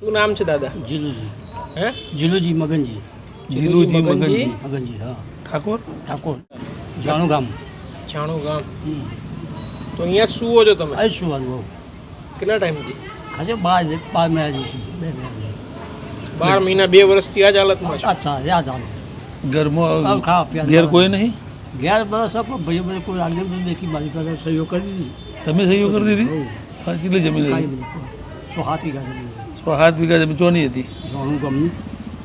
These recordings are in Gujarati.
શું નામ છે દાદા? જીલુજી. હે? જીલુજી મગનજી. જીલુજી મગનજી? મગનજી હા. ઠાકોર? ઠાકોર. જાણું ગામ જાણું ગામ હમ. તો અહીંયા સુવો છો તમે? આ શું વાત બહુ કેટલા ટાઈમથી? ખાસે બાર બાર મહિના જેવું છે બે મહિના બાર મહિના બે વર્ષથી આ જ હાલતમાં છે? અચ્છા યાદ ચાલો ઘરમાં આવ ખા પ્યાર ઘેર કોઈ નહીં? ઘેર બસ આપ ભાઈ બધે કોઈ આગળ બધું દેખી બાજુ કરે સહયોગ કરી દીધી. તમે સહયોગ કરી દીધી? હા કેટલી જમીન બધું સો હાથી વીઘા સો સાત વીઘા જમીન જોની હતી. જોનું ગમ્યું.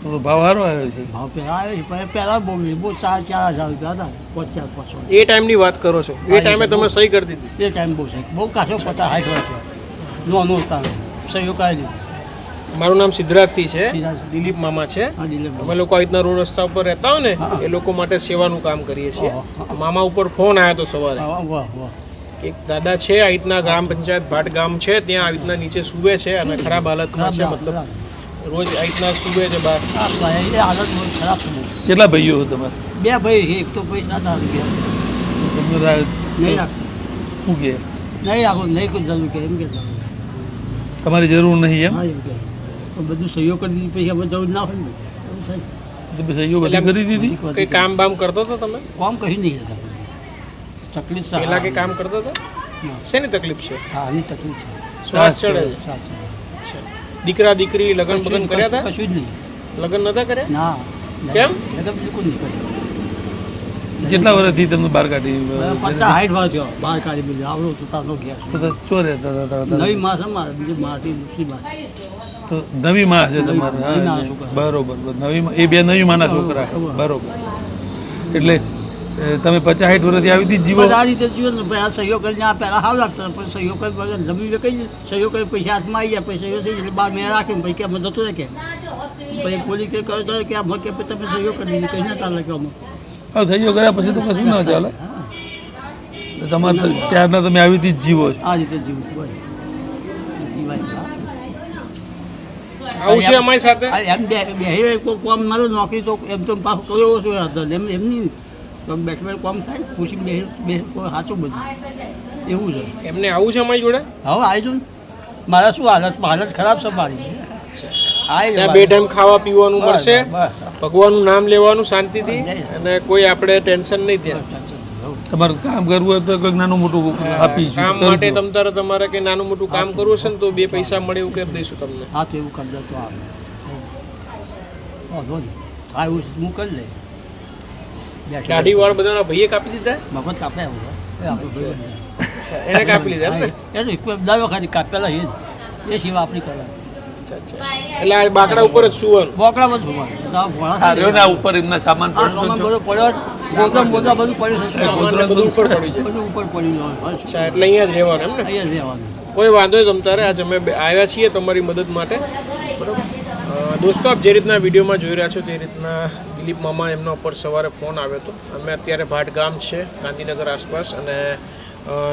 તો ભાવ સારો આવ્યો છે. ભાવ પહેલાં આવ્યો છે પણ પહેલાં બહુ બહુ ચાર ચાર હજાર રૂપિયા હતા પચાસ પાછો એ ટાઈમની વાત કરો છો. એ ટાઈમે તમે સહી કરી દીધી. એ ટાઈમ બહુ સહી. બહુ કાચો પચાસ સાઠ વર્ષ નો નો સહયોગ કરી દીધી. મારું નામ સિદ્ધરાજસિંહ છે. છે. દિલીપ મામા છે. અમે લોકો આ રીતના રોડ રસ્તા ઉપર રહેતા હોય ને એ લોકો માટે સેવાનું કામ કરીએ છીએ. મામા ઉપર ફોન આવ્યો હતો સવારે. વાહ વાહ વાહ. એક દાદા છે આ રીતના ગ્રામ પંચાયત ભાટ ગામ છે ત્યાં આવી રીતના નીચે સૂવે છે અને ખરાબ હાલતમાં ખરાબ છે ખરાબ મતલબ રોજ આ રીતના સૂવે છે બહાર. એ હાલત બહુ ખરાબ કેટલા ભાઈઓ છો તમારે બે ભાઈ એક તો ભાઈ ગયા તમને નહીં રાખ. શું કે? નહીં આખો નહીં કોઈ જરૂર કે એમ કે તમારી જરૂર નહીં એમ? બધું સહયોગ કરી દીધી પછી અમે જરૂર ના હોય ને. સહયોગ કરી દીધી? કઈ કામ બામ કરતો હતો તમે? કામ કહી નહીં હતા તકલીફ છે પહેલા કે કામ કરતો હતો? ના. શેની તકલીફ છે? હા આની તકલીફ છે. શ્વાસ ચડે છે. દીકરા દીકરી લગ્ન બગન કર્યા હતા? કશું જ નહીં. લગ્ન નતા કર્યા? ના. કેમ? લગ્ન બિલકુલ નહીં કર્યા. જેટલા વર્ષથી તમને બહાર કાઢી પચાસ હાઈટ વાર થયો બહાર કાઢી બીજું આવડો તો તારો ગયા ચો રહેતા હતા નવી માસ અમારે બીજી માસી દૂસરી માસ તો નવી માં છે તમારે. બરોબર. નવી માં- એ બે નવી માના છોકરા. બરોબર. એટલે તમે પચાસ સાઠ વર્ષથી આવી હતી જ જીવો. આ રીતે જીવો ને ભાઈ પહેલાં સહયોગ કરીને આ પહેલાં હાવ લાગતો પણ સહયોગ કરી વગર જમીન વેચાઈ સહયોગ કરી પૈસા હાથમાં આવી ગયા પૈસા સહયોગ થઈ એટલે બાર મેં રાખ્યું ભાઈ કે જતો રહે કે. પછી પોલીસ કે કહે તો કે આમ કે તમે સહયોગ કરી દીધું કઈ ના ચાલે કે હા સહયોગ કર્યા પછી તો કશું ના ચાલે. તમારે તો ત્યારના તમે આવી રીતે જ જીવો છો. આ રીતે જીવું છું બસ. આવું છે અમારી સાથે? એમ બે કોઈ કોમ મારું નોકરી તો એમ તો પાછું કર્યો ઓછો એમ એમ નહીં. તો બેઠ બેઠ કોમ થાય ખુશી પૂછી બે બે સાચું બધું એવું છે. એમને આવું છે અમારી જોડે? હવે આવી છું મારા શું હાલત હાલત ખરાબ છે મારી. ત્યાં બે ટાઈમ ખાવા પીવાનું મળશે. ભગવાનનું નામ લેવાનું શાંતિથી અને કોઈ આપણે ટેન્શન નહીં ત્યાં. તમારે કામ કરવું હોય તો કંઈક નાનું મોટું આપી કામ માટે તમ તારે તમારે કંઈ નાનું મોટું કામ કરવું હશે ને તો બે પૈસા મળે એવું કરી દઈશું તમને. હા તો એવું કરી દો તો આવે. વાંધો નહીં હા કરી લે દાઢી વાળ બધાના ભાઈએ કાપી દીધા? મફત કાપે એને કાપી લીધા એમ ને એ તો દર વખત કાપેલા એ જ. એ સિવાય આપણી કરવા અચ્છા, અચ્છા. એટલે આ બાકડા ઉપર જ સુવાનું? બોકડા બધું બધા આ રહ્યો ને ઉપર એમના સામાન સામાન બધો પડ્યો ગોદમ ગોદા બધું પડ્યું બધું ઉપર પડી જાય. બધું ઉપર પડી જવાનું અચ્છા એટલે અહીંયા જ રહેવાનું એમ ને? અહીંયા જ રહેવાનું. કોઈ વાંધો નહીં તમ તારે આજે અમે આવ્યા છીએ તમારી મદદ માટે. બરાબર? દોસ્તો આપ જે રીતના વિડીયોમાં જોઈ રહ્યા છો તે રીતના દિલીપ મામા એમના ઉપર સવારે ફોન આવ્યો હતો. અમે અત્યારે ભાટ ગામ છે, ગાંધીનગર આસપાસ અને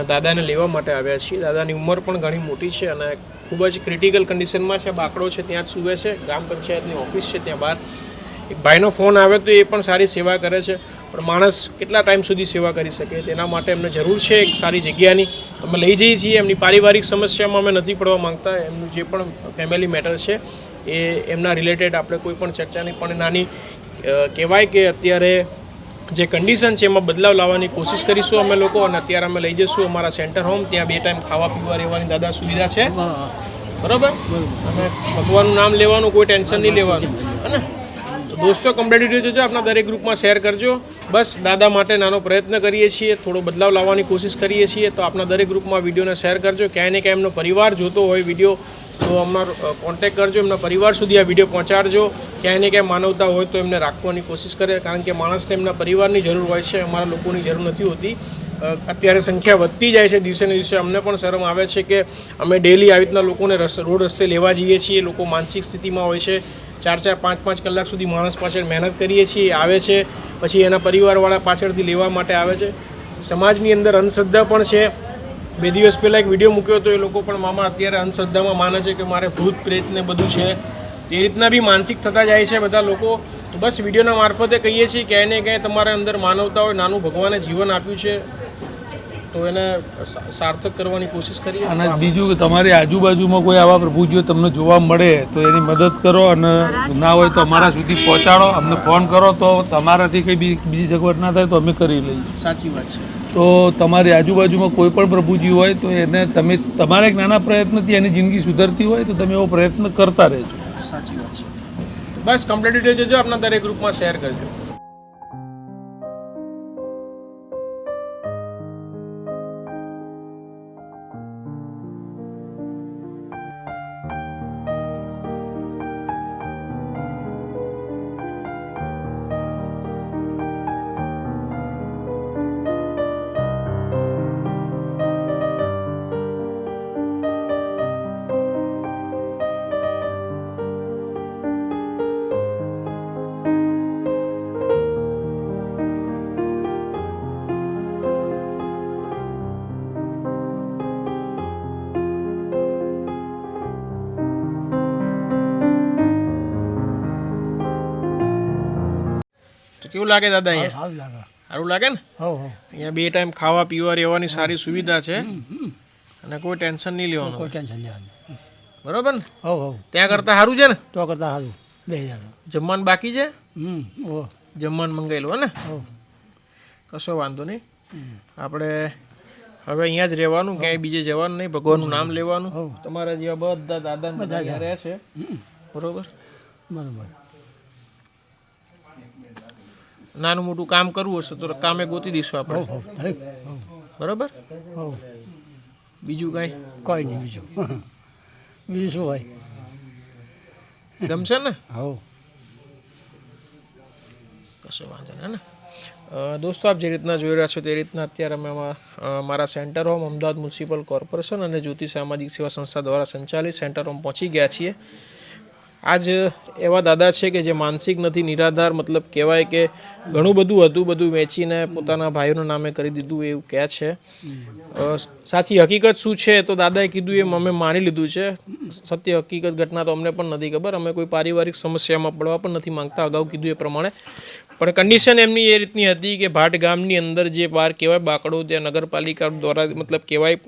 દાદાને લેવા માટે આવ્યા છીએ. દાદાની ઉંમર પણ ઘણી મોટી છે અને ખૂબ જ ક્રિટિકલ કન્ડિશનમાં છે. બાકડો છે, ત્યાં જ સૂવે છે. ગ્રામ પંચાયતની ઓફિસ છે, ત્યાં બહાર. એક ભાઈનો ફોન આવ્યો તો એ પણ સારી સેવા કરે છે. પણ માણસ કેટલા ટાઈમ સુધી સેવા કરી શકે? તેના માટે એમને જરૂર છે એક સારી જગ્યાની. અમે લઈ જઈએ છીએ. એમની પારિવારિક સમસ્યામાં અમે નથી પડવા માંગતા. એમનું જે પણ ફેમિલી મેટર છે, એ એમના રિલેટેડ આપણે કોઈ પણ ચર્ચાની પણ નાની કહેવાય કે અત્યારે જે કન્ડિશન છે એમાં બદલાવ લાવવાની કોશિશ કરીશું અમે લોકો અને અત્યારે અમે લઈ જઈશું અમારા સેન્ટર હોમ ત્યાં બે ટાઈમ ખાવા પીવા રહેવાની દાદા સુવિધા છે. બરાબર? અને ભગવાનનું નામ લેવાનું કોઈ ટેન્શન નહીં લેવાનું. હે તો દોસ્તો કમ્પ્લીટ વીડિયો જોજો આપણા દરેક ગ્રુપમાં શેર કરજો. બસ દાદા માટે નાનો પ્રયત્ન કરીએ છીએ થોડો બદલાવ લાવવાની કોશિશ કરીએ છીએ. તો આપણા દરેક ગ્રુપમાં વિડીયોને શેર કરજો. ક્યાંય ને ક્યાંય એમનો પરિવાર જોતો હોય વીડિયો તો અમારો કોન્ટેક કરજો. એમના પરિવાર સુધી આ વીડિયો પહોંચાડજો. ક્યાંય ને ક્યાંય માનવતા હોય તો એમને રાખવાની કોશિશ કરે, કારણ કે માણસને એમના પરિવારની જરૂર હોય છે, અમારા લોકોની જરૂર નથી હોતી. અત્યારે સંખ્યા વધતી જાય છે, દિવસે ને દિવસે અમને પણ શરમ આવે છે કે અમે ડેલી આવી રીતના લોકોને રોડ રસ્તે લેવા જઈએ છીએ, લોકો માનસિક સ્થિતિમાં હોય છે. ચાર ચાર, પાંચ પાંચ કલાક સુધી માણસ પાછળ મહેનત કરીએ છીએ, આવે છે, પછી એના પરિવારવાળા પાછળથી લેવા માટે આવે છે. સમાજની અંદર અંધશ્રદ્ધા પણ છે. બે દિવસ પહેલાં એક વીડિયો મૂક્યો હતો, એ લોકો પણ મામા અત્યારે અંધશ્રદ્ધામાં માને છે કે મારે ભૂત પ્રેત ને બધું છે. એ રીતના બી માનસિક થતા જાય છે બધા લોકો તો બસ વિડીયોના મારફતે કહીએ છીએ ક્યાંય ને ક્યાંય તમારા અંદર માનવતા હોય નાનું ભગવાને જીવન આપ્યું છે તો એને સાર્થક કરવાની કોશિશ કરીએ. અને બીજું કે તમારી આજુબાજુમાં કોઈ આવા પ્રભુજીઓ તમને જોવા મળે તો એની મદદ કરો અને ના હોય તો અમારા સુધી પહોંચાડો અમને ફોન કરો તો તમારાથી કંઈ બી બીજી સગવડ ના થાય તો અમે કરી લઈએ. સાચી વાત છે. તો તમારી આજુબાજુમાં કોઈ પણ પ્રભુજી હોય તો એને તમે તમારા એક નાના પ્રયત્નથી એની જિંદગી સુધરતી હોય તો તમે એવો પ્રયત્ન કરતા રહેજો. સાચી વાત છે. બસ કમ્પ્લીટ ડિટેલ જોજો આપના દરેક ગ્રુપમાં શેર કરજો. કેવું લાગે દાદા અહીંયા? સારું લાગે. સારું લાગે ને? અહીંયા બે ટાઈમ ખાવા પીવા રહેવાની સારી સુવિધા છે. અને કોઈ ટેન્શન નહીં લેવાનું. કોઈ ટેન્શન નહીં બરોબર ને? ત્યાં કરતાં સારું છે ને? તો કરતાં સારું. બે જમવાનું બાકી છે? જમવાનું મંગાવેલું ને? કશો વાંધો નહીં. આપણે હવે અહીંયા જ રહેવાનું ક્યાંય બીજે જવાનું નહીં ભગવાનનું નામ લેવાનું. તમારા જેવા બધા દાદા બધા અહીંયા રહે છે. બરોબર? બરાબર. નાનું મોટું કામ કરવું હશે તો કામે ગોતી દઈશું આપણે. બરાબર? બીજું કાંઈ? કોઈ નહીં બીજું. બીજું શું હોય ગમશે ને? હો. કશો વાંધો નહીં હે ને દોસ્તો આપ જે રીતના જોઈ રહ્યા છો તે રીતના અત્યારે અમે મારા centre home Ahmedabad municipal corporation અને જ્યોતિ સામાજિક સેવા સંસ્થા દ્વારા સંચાલિત સેન્ટર હોમ પહોંચી ગયા છીએ. આજ એવા દાદા છે કે જે માનસિક નથી, નિરાધાર, મતલબ કહેવાય કે ઘણું બધું હતું, બધું વેચીને પોતાના ભાઈઓના નામે કરી દીધું એવું કહે છે. સાચી હકીકત શું છે તો દાદાએ કીધું એમ, અમે માની લીધું છે. સત્ય હકીકત ઘટના તો અમને પણ નથી ખબર, અમે કોઈ પારિવારિક સમસ્યામાં પડવા પણ નથી માંગતા. અગાઉ કીધું એ પ્રમાણે. પણ કન્ડિશન એમની એ રીતની હતી કે ભાટ ગામની અંદર જે બહાર કહેવાય, બાકડો ત્યાં નગરપાલિકા દ્વારા મતલબ કહેવાય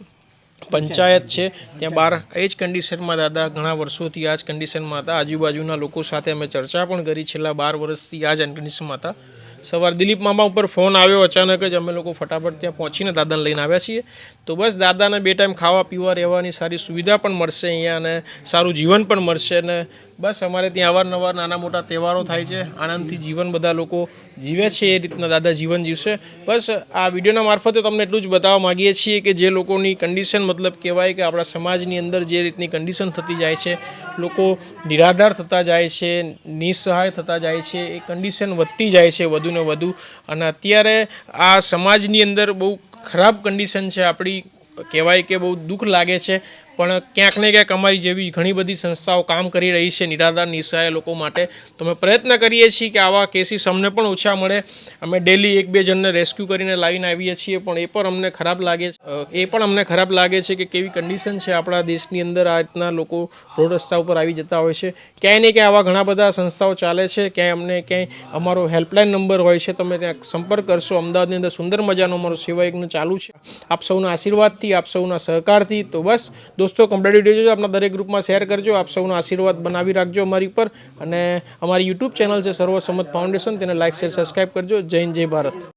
પંચાયત છે, ત્યાં બાર. એ જ કન્ડિશનમાં દાદા ઘણા વર્ષોથી આ જ કન્ડિશનમાં હતા. આજુબાજુના લોકો સાથે અમે ચર્ચા પણ કરી. છેલ્લા બાર વર્ષથી આ જ કન્ડિશનમાં હતા. સવાર દિલીપ મામા ઉપર ફોન આવ્યો અચાનક જ. અમે લોકો ફટાફટ ત્યાં પહોંચીને દાદાને લઈને આવ્યા છીએ. તો બસ દાદાને બે ટાઈમ ખાવા પીવા રહેવાની સારી સુવિધા પણ મળશે અહીંયા અને સારું જીવન પણ મળશે અને બસ અમારે ત્યાં અવારનવાર નાના મોટા તહેવારો થાય છે. આનંદથી જીવન બધા લોકો જીવે છે એ રીતના દાદા જીવન જીવશે. બસ આ વિડીયોના મારફતે તમને એટલું જ બતાવવા માગીએ છીએ કે જે લોકોની કન્ડિશન મતલબ કહેવાય કે આપણા સમાજની અંદર જે રીતની કન્ડિશન થતી જાય છે, લોકો નિરાધાર થતા જાય છે, નિસહાય થતા જાય છે, એ કન્ડિશન વધતી જાય છે વધુ ને વધુ. અને અત્યારે આ સમાજની અંદર બહુ ખરાબ કન્ડિશન છે. આપણી કહેવાય કે બહુ દુઃખ લાગે છે. પણ ક્યાંક ને ક્યાંક અમારી જેવી ઘણી બધી સંસ્થાઓ કામ કરી રહી છે, નિરાધાર, નિસહાય લોકો માટે. તો અમે પ્રયત્ન કરીએ છીએ કે આવા કેસીસ અમને પણ ઓછા મળે. અમે ડેલી એક બે જણને રેસ્ક્યુ કરીને લાવીને આવીએ છીએ, પણ એ પણ અમને ખરાબ લાગે એ પણ અમને ખરાબ લાગે છે કે કેવી કન્ડિશન છે આપણા દેશની અંદર આ રીતના લોકો રોડ રસ્તા ઉપર આવી જતા હોય છે. ક્યાંય ને ક્યાંય આવા ઘણા બધા સંસ્થાઓ ચાલે છે, ક્યાંય અમને ક્યાંય અમારો હેલ્પલાઇન નંબર હોય છે, તમે ત્યાં સંપર્ક કરશો. અમદાવાદની અંદર સુંદર મજાનો અમારો સેવા યજ્ઞ ચાલુ છે. આપ સૌના આશીર્વાદથી, આપ સૌના સહકારથી તો બસ. દોસ્તો કમ્પ્લીટ વીડિયો આપણા દરેક ગ્રુપમાં શેર કરજો. આપ સૌનો આશીર્વાદ બનાવી રાખજો અમારી પર અને અમારી યુટ્યુબ ચેનલ છે, સર્વસંમત ફાઉન્ડેશન તેને લાઇક શેર સબસ્ક્રાઈબ કરજો. જય હિન્દ, જય ભારત.